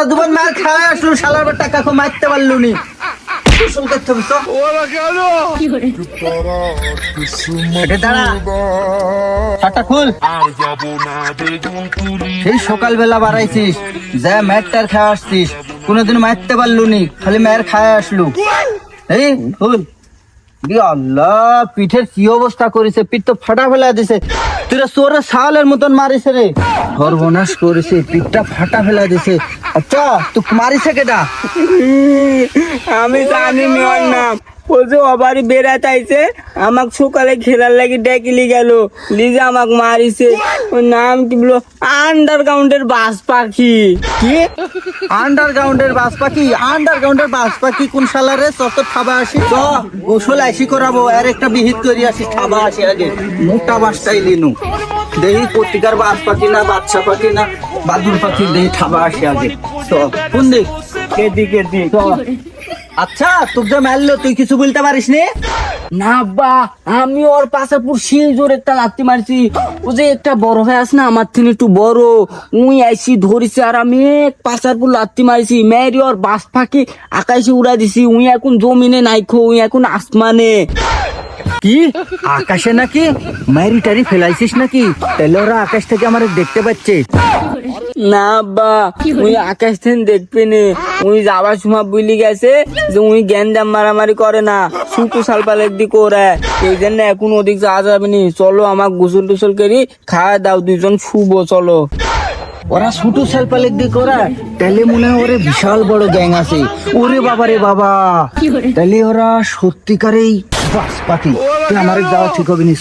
তোরা দুবার মার খাওয়া আসলো শালার বার টাকা কো মারতে পারলু নি সেই সকালবেলা বাড়াইছিস যা ম্যাটটার খাওয়া আসছিস কোনোদিন মারতে পারলু নি খালি মায়ের খাওয়া আসলু এই খুল। দি আল্লাহ, পিঠের কি অবস্থা করেছে? পিঠ তো ফাটা ফেলা দিছে। তুই সোরে সালের মতন মারিছে রে। সর্বনাশ করেছে, পিঠটা ফাটা ফেলা দিছে। আচ্ছা তুই মারিছে কেটা আমি জানি নি নাম। ও যে অবারই বেড়াতে আইছে আমাক সকালে খেলার লাগি ডেকিলি গেল লিজে আমাক মারিছে। ওর নাম কি বলো? আন্ডারগ্রাউন্ডের বাস পাখি। কি? আন্ডারগ্রাউন্ডের বাস পাখি? আন্ডারগ্রাউন্ডের বাস পাখি কোন সালারে তত খাবা আসি। চ গোসল আইসি করাবো আর একটা বিহিত করি আসি খাবা আসি আগে। মোটা বাসটাই লিনু। দেহি পত্রিকার বাস পাখি না বাচ্চা পাখি না বাদুর পাখি দেহি খাবা আসি আগে। তো কোন দিক? কেদি কেদি। চ। আচ্ছা তোর যে মারলো, তুই কিছু বলতে পারিস নি? না বা আমি ওর পাশে পুরো জোর একটা লাত্তি মারছি। ও যে একটা বড় হয়ে আছে না, আমার থেকে একটু বড়। উই আইসি, ধরিছে, আর আমি পাশার পুর লাত্তি মারছি। মেরি ওর বাস ফাঁকি আকাশে উড়া দিছি। উই এখন জমিনে নাইখো উই এখন আসমানে। কি? আকাশে নাকি মারি টারি ফেলাইছিস নাকি? তাহলে ওরা আকাশ থেকে আমার দেখতে পাচ্ছে। না বা উই আকাশ থেকে দেখবে নে। উই যাবার সময় বুঝলি গেছে যে উই গ্যান্ডাম মারামারি করে না। শুকু সালপালের দিকে ওরা এই জন্য এখন ওদিক যাওয়া যাবে নি। চলো আমার গোসল টুসল করি, খাওয়া দাও, দুজন শুবো, চলো। ওরা ছোট সেলপালের দিক ওরা তাহলে মনে হয় ওরে বিশাল বড় গ্যাং আছে। ওরে বাবা। রে বাবা তাহলে ওরা সত্যিকারেই বাস পাখি তুই আমার যাওয়া ঠিক হবে নি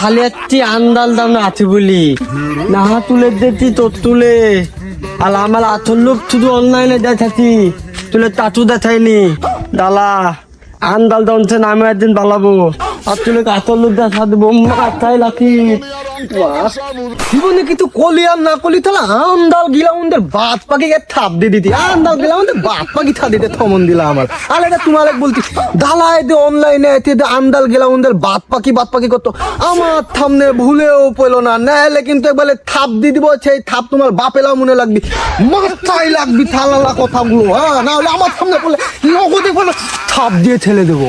খালি একটি আন্দাল দাম না আছে বলি। না তুলে দিতি তোর তুলে। আর আমার আতর লোক শুধু অনলাইনে দেখাচ্ছি তুলে টাটু দেখাইনি দালা আন্দাল দামছে নামে একদিন বালাবো আর তুলে আতর লোক দেখা দেবো মাথায় লাখি জীবনে কিন্তু কলি আর না কলি, তাহলে আন্দাল গিলা বাদ পাখি গে থাপ দিয়ে দিতি? আন্দাল গিলা আমাদের বাদ পাখি থা দিতে থমন দিলা আমার। আর এটা তোমার বলতি, দালায় দে অনলাইনে এতে দে আন্দাল গিলা আমাদের বাদ পাখি বাদ পাখি করতো আমার থামনে ভুলেও পেল না, নাহলে কিন্তু একবারে থাপ দিয়ে দিব, সেই থাপ তোমার বাপেলা মনে লাগবি। মাথায় লাগবি থালালা কথাগুলো হ্যাঁ না হলে আমার সামনে বলে নগদে বলে থাপ দিয়ে ঠেলে দেবো।